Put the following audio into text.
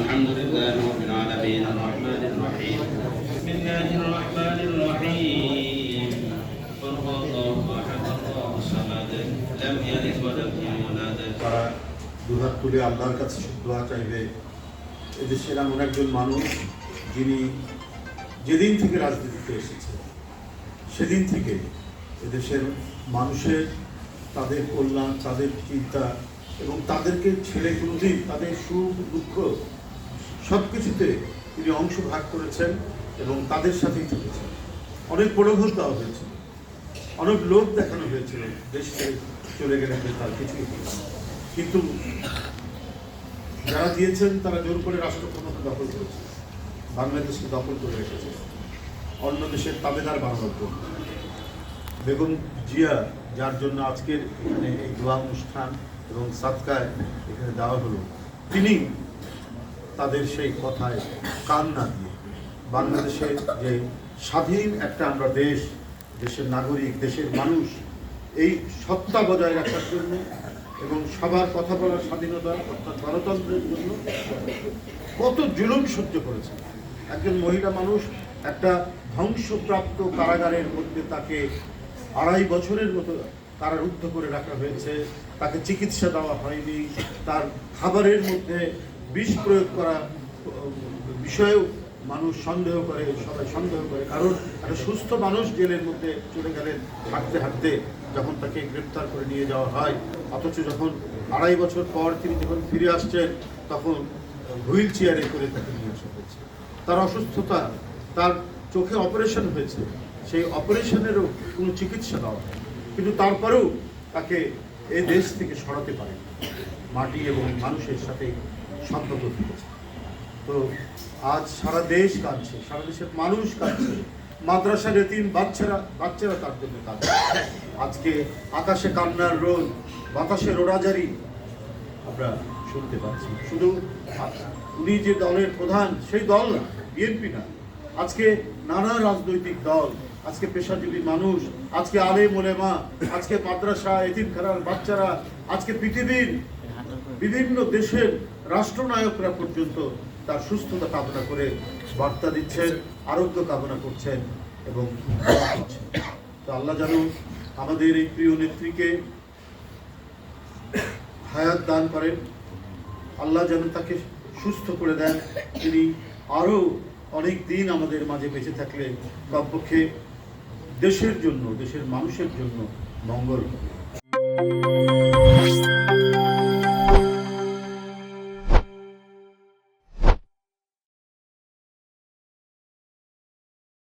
الحمد لله رب العالمين الرحمن الرحيم بسم الله الرحمن الرحيم قل هو الله احد الله الصمد لم يلد ولم يولد তারা দুহাত তুলে আল্লাহর কাছে দোয়া চাইবে এদেশের এমন একজন মানুষ যিনি যেদিন থেকে রাজনীতিতে এসেছে সেদিন থেকে এদেশের মানুষের তাদের কল্যাণ তাদের চিন্তা এবং তাদেরকে ছেড়ে কোনোদিন তাদের সুখ দুঃখ সব কিছুতে তিনি অংশ ভাগ করেছেন এবং তাদের সাথেই চলেছেন অনেক প্রলোভন দেওয়া হয়েছিল অনেক লোক দেখানো হয়েছিল দেশ চলে গেলেন যে তার কিছুই কিন্তু যারা দিয়েছেন, তারা জোর করে রাষ্ট্র দখল করেছে। বাংলাদেশকে দখল করে রেখেছে। অন্য দেশের তাবেদার জন্য বেগম জিয়া, যার জন্য আজকের এখানে এই দোয়া অনুষ্ঠান এবং সাতকায় এখানে দেওয়া হলো, তিনি তাদের সেই কথায় কান না দিয়ে বাংলাদেশের যে স্বাধীন একটা আমরা দেশ, দেশের নাগরিক, দেশের মানুষ, এই সত্তা বজায় রাখার জন্য এবং সবার কথা বলার স্বাধীনতা অর্থাৎ গণতন্ত্রের জন্য কত জুলুম সহ্য করেছে। একজন মহিলা মানুষ একটা ধ্বংসপ্রাপ্ত কারাগারের মধ্যে তাকে আড়াই বছরের মতো কারারুদ্ধ করে রাখা হয়েছে। তাকে চিকিৎসা দেওয়া হয়নি। তার খাবারের মধ্যে বিষ প্রয়োগ করা বিষয়েও মানুষ সন্দেহ করে, সবাই সন্দেহ করে। কারণ একটা সুস্থ মানুষ জেলের মধ্যে চলে গেলেন হাঁটতে হাঁটতে যখন তাকে গ্রেপ্তার করে নিয়ে যাওয়া হয়, অথচ যখন আড়াই বছর পর তিনি যখন ফিরে আসছেন, তখন হুইল চেয়ারে করে তাকে নিয়ে আসা হয়েছে। তার অসুস্থতা, তার চোখে অপারেশন হয়েছে, সেই অপারেশনেরও কোনো চিকিৎসা দেওয়া কিন্তু তারপরেও তাকে এই দেশ থেকে সরাতে পারে মাটি এবং মানুষের সাথে সম্পর্ক থেকেছে তো আজ সারা দেশ কাঁদছে, সারা দেশের মানুষ কাঁদছে। মাদ্রাসার এতিম বাচ্চারা বাচ্চারা তার জন্য কাঁদছে। আজকে আকাশে কান্নার রোদ, বাতাসে রোড়াজারি আমরা শুনতে পাচ্ছি। শুধু উনি যে দলের প্রধান, সেই দল না, বিএনপি না। আজকে নানা রাজনৈতিক দল, আজকে পেশাজীবী মানুষ, আজকে আলে মোলেমা আজকে মাদ্রাসা, এতিমখানার বাচ্চারা, আজকে পৃথিবীর বিভিন্ন দেশের রাষ্ট্রনায়করা পর্যন্ত তার সুস্থতা কামনা করে বার্তা দিচ্ছেন, আরোগ্য কামনা করছেন এবং তো আল্লাহ যেন আমাদের এই প্রিয় নেত্রীকে হায়াত দান করেন। আল্লাহ যেন তাকে সুস্থ করে দেন। তিনি আরও অনেক দিন আমাদের মাঝে বেঁচে থাকলে কমপক্ষে দেশের জন্য, দেশের মানুষের জন্য মঙ্গল হবে।